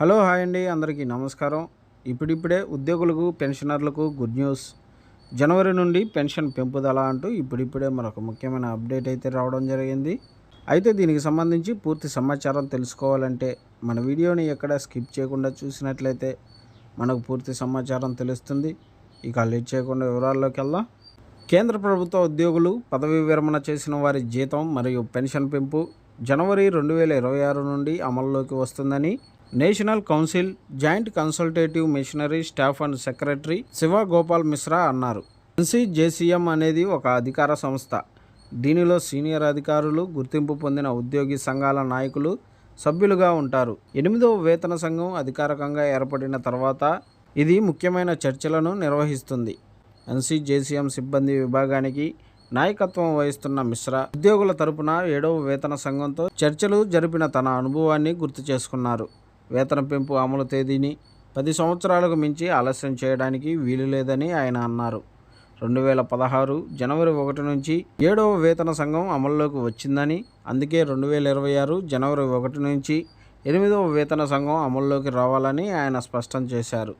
Hello hi అండి అందరికీ నమస్కారం. ఇప్పుడిప్పుడే ఉద్యోగులకు పెన్షనర్లకు గుడ్ న్యూస్. జనవరి నుండి పెన్షన్ పెంపుదల అంటూ ఇప్పుడిప్పుడే మరొక ముఖ్యమైన అప్డేట్ అయితే రావడం జరిగింది. అయితే దీనికి సంబంధించి పూర్తి సమాచారం తెలుసుకోవాలంటే మన వీడియోని ఎక్కడ స్కిప్ చేయకుండా చూసినట్లయితే మనకు పూర్తి సమాచారం తెలుస్తుంది. ఇక లేట్ చేయకుండా వివరాల్లోకి వెళ్దాం. కేంద్ర ప్రభుత్వ ఉద్యోగులు పదవీ విరమణ చేసిన వారి జీతం మరియు పెన్షన్ పెంపు జనవరి రెండు వేల ఇరవై ఆరు నుండి అమల్లోకి వస్తుందని National Council Joint Consultative machinery staff and secretary Shiva Gopal Mishra అన్నారు. ఎన్సీజేసీఎం అనేది ఒక అధికార సంస్థ. దీనిలో సీనియర్ అధికారులు గుర్తింపు పొందిన ఉద్యోగి సంఘాల నాయకులు సభ్యులుగా ఉంటారు. ఎనిమిదవ వేతన సంఘం అధికారికంగా ఏర్పడిన తర్వాత ఇది ముఖ్యమైన చర్చలను నిర్వహిస్తుంది. ఎన్సీజేసీఎం సిబ్బంది విభాగానికి నాయకత్వం వహిస్తున్న మిశ్రా ఉద్యోగుల తరపున ఏడవ వేతన సంఘంతో చర్చలు జరిపిన తన అనుభవాన్ని గుర్తు చేసుకున్నారు. వేతన పెంపు అమలు తేదీని పది సంవత్సరాలకు మించి ఆలస్యం చేయడానికి వీలు లేదని ఆయన అన్నారు. రెండు వేల పదహారు జనవరి ఒకటి నుంచి ఏడవ వేతన సంఘం అమల్లోకి వచ్చిందని అందుకే రెండు వేల ఇరవై ఆరు జనవరి ఒకటి నుంచి ఎనిమిదవ వేతన సంఘం అమల్లోకి రావాలని ఆయన స్పష్టం చేశారు.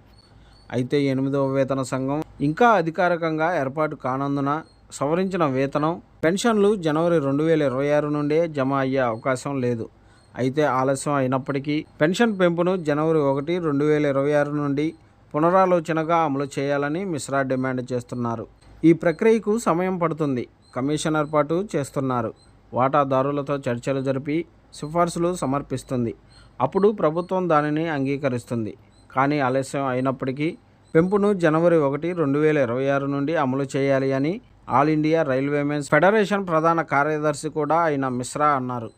అయితే ఎనిమిదవ వేతన సంఘం ఇంకా అధికారికంగా ఏర్పాటు కానందున సవరించిన వేతనం పెన్షన్లు జనవరి రెండు వేల ఇరవై ఆరు నుండే జమ అయ్యే అవకాశం లేదు. అయితే ఆలస్యం అయినప్పటికీ పెన్షన్ పెంపును జనవరి ఒకటి రెండు వేల ఇరవై ఆరు నుండి పునరాలోచనగా అమలు చేయాలని మిశ్రా డిమాండ్ చేస్తున్నారు. ఈ ప్రక్రియకు సమయం పడుతుంది. కమిషన్ ఏర్పాటు చేస్తున్నారు. వాటాదారులతో చర్చలు జరిపి సిఫార్సులు సమర్పిస్తుంది. అప్పుడు ప్రభుత్వం దానిని అంగీకరిస్తుంది. కానీ ఆలస్యం అయినప్పటికీ పెంపును జనవరి ఒకటి రెండు వేల ఇరవై ఆరు నుండి అమలు చేయాలి అని ఆల్ ఇండియా రైల్వేమెన్స్ ఫెడరేషన్ ప్రధాన కార్యదర్శి కూడా అయిన మిశ్రా అన్నారు.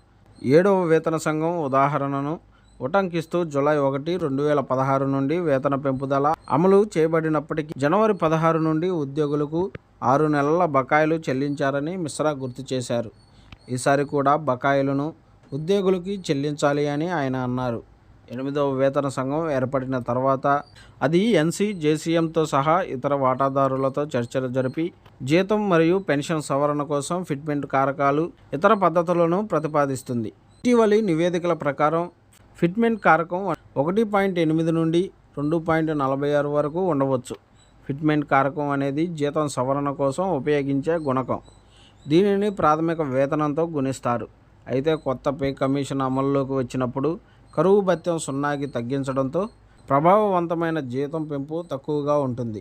ఏడవ వేతన సంఘం ఉదాహరణను ఉటంకిస్తూ జులై ఒకటి రెండు వేల పదహారు నుండి వేతన పెంపుదల అమలు చేయబడినప్పటికీ జనవరి పదహారు నుండి ఉద్యోగులకు ఆరు నెలల బకాయిలు చెల్లించారని మిశ్రా గుర్తు చేశారు. ఈసారి కూడా బకాయిలను ఉద్యోగులకి చెల్లించాలి అని ఆయన అన్నారు. ఎనిమిదవ వేతన సంఘం ఏర్పడిన తర్వాత అది ఎన్సీ జేసీఎంతో సహా ఇతర వాటాదారులతో చర్చలు జరిపి జీతం మరియు పెన్షన్ సవరణ కోసం ఫిట్మెంట్ కారకాలు ఇతర పద్ధతులను ప్రతిపాదిస్తుంది. ఇటీవలి నివేదికల ప్రకారం ఫిట్మెంట్ కారకం ఒకటి పాయింట్ ఎనిమిది నుండి రెండు పాయింట్ నలభై ఆరు వరకు ఉండవచ్చు. ఫిట్మెంట్ కారకం అనేది జీతం సవరణ కోసం ఉపయోగించే గుణకం. దీనిని ప్రాథమిక వేతనంతో గుణిస్తారు. అయితే కొత్త పే కమిషన్ అమల్లోకి వచ్చినప్పుడు కరువు భత్యం సున్నాకి తగ్గించడంతో ప్రభావవంతమైన జీతం పెంపు తక్కువగా ఉంటుంది.